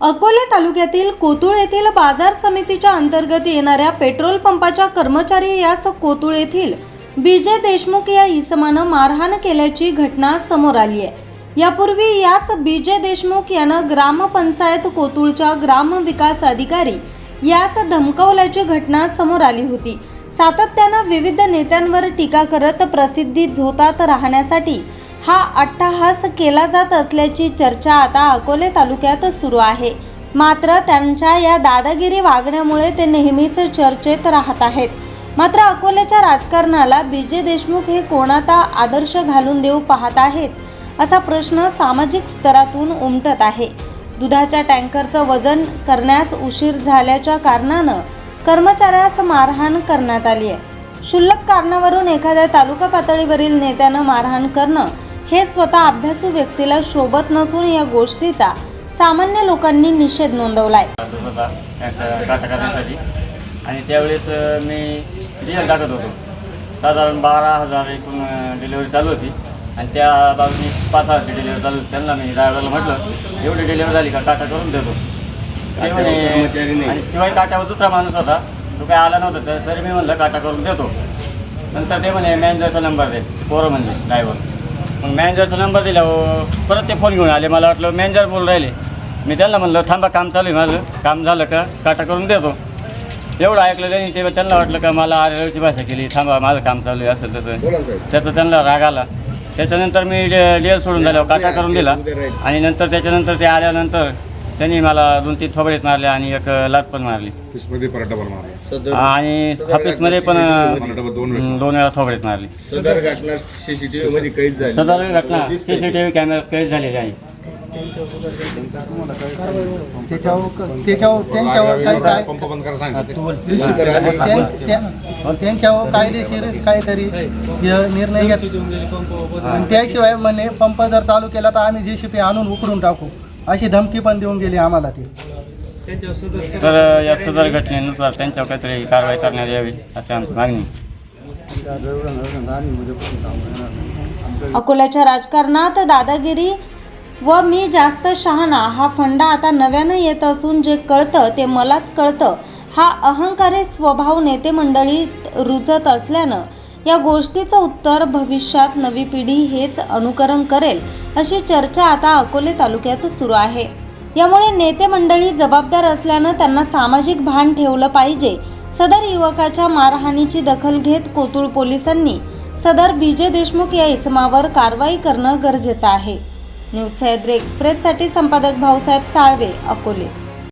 अकोले तालुक्यातील कोतुळ येथील बाजार समितीच्या अंतर्गत येणाऱ्या पेट्रोल पंपाच्या कर्मचारी यास कोतुळ येथील बीजे देशमुख या इसमानं मारहाण केल्याची घटना समोर आली आहे. यापूर्वी याच बीजे देशमुख यानं ग्रामपंचायत कोतुळच्या ग्रामविकास अधिकारी यास धमकावल्याची घटना समोर आली होती. सातत्यानं विविध नेत्यांवर टीका करत प्रसिद्धी झोतात राहण्यासाठी हा अट्टहास केला जात असल्याची चर्चा आता अकोले तालुक्यात सुरू आहे. मात्र त्यांच्या या दादागिरी वागण्यामुळे ते नेहमीच चर्चेत राहत आहेत. मात्र अकोल्याच्या राजकारणाला बीजे देशमुख हे कोणाचा आदर्श घालून देऊ पाहत आहेत असा प्रश्न सामाजिक स्तरातून उमटत आहे. दुधाच्या टँकरचं वजन करण्यास उशीर झाल्याच्या कारणानं कर्मचाऱ्यास मारहाण करण्यात आली आहे क्षुल्लक कारणावरून एखाद्या तालुका पातळीवरील नेत्यानं मारहाण करणं हे स्वतः अभ्यासू व्यक्तीला शोभत नसून या गोष्टीचा सामान्य लोकांनी निषेध नोंदवलाय. होता काटा करण्यासाठी. आणि त्यावेळेस मी रिअल टाकत होतो. साधारण बारा हजार एकूण डिलिव्हरी चालू होती. आणि त्या बाजूनी पाच हजारची डिलिव्हरी चालू होती. त्यांना मी ड्रायव्हरला म्हटलं एवढी डिलिव्हरी झाली का? काटा करून देतो. ते म्हणे आणि शिवाय काट्यावर दुसरा माणूस होता. तो काय आला नव्हता तर तरी मी म्हणलं काटा करून देतो. नंतर ते म्हणे मॅनेजरचा नंबर दे. पोरं म्हणजे ड्रायव्हर मग मॅनेजरचा नंबर दिल्यावर परत ते फोन घेऊन आले. मला वाटलं मॅनेजर बोल राहिले. मी त्यांना म्हणलं थांबा काम चालू आहे माझं. काम झालं का? काटा करून देतो. एवढं ऐकलं त्यांनी ते त्यांना वाटलं का मला आरेची भाषा केली. थांबा माझं काम चालू आहे असं तसं. त्याचा त्यांना राग आला. त्याच्यानंतर मी डिअर सोडून झाल्यावर काटा करून दिला. आणि नंतर त्याच्यानंतर ते आल्यानंतर त्यांनी मला दोन तीन थोबडीत मारले आणि एक लाच पण मारली. ऑफिसमध्ये आणि ऑफिसमध्ये पण दोन वेळेस. अं, दोन वेळा थोबडीत मारली. सदर घटना सीसीटीव्ही मध्ये कैद झाली. सदर घटना सी सी टी व्ही कॅमेऱ्यात कैद झालेली आहे. त्याच्यावर त्याच्यावर त्यांच्यावर काही काय पंप बंद करा सांगितलं त्यां- त्या- त्यांच्यावर कायदेशीर काहीतरी निर्णय घेत आणि त्याशिवाय म्हणे पंप जर चालू केला तर आम्ही जेसीपी आणून उकरून टाकू. अशी धमकी पण देऊन गेली आम्हाला ते. तर या सदर घटनेनुसार त्यांच्यावर काहीतरी कारवाई करण्यात यावी अशी आमची मागणी. अकोल्याच्या राजकारणात दादागिरी व मी जास्त शहाणा हा फंडा आता नव्यानं येत असून जे कळतं ते मलाच कळतं. हा अहंकारी स्वभाव नेते मंडळीत रुजत असल्यानं या गोष्टीचं उत्तर भविष्यात नवी पिढी हेच अनुकरण करेल अशी चर्चा आता अकोले तालुक्यात सुरू आहे. यामुळे नेते मंडळी जबाबदार असल्यानं त्यांना सामाजिक भान ठेवलं पाहिजे. सदर युवकाच्या मारहाणीची दखल घेत कोतुळ पोलिसांनी सदर बीजे देशमुख या इसमावर कारवाई करणं गरजेचं आहे. न्यूज सह्याद्री एक्सप्रेससाठी संपादक भाऊसाहेब साळवे अकोले.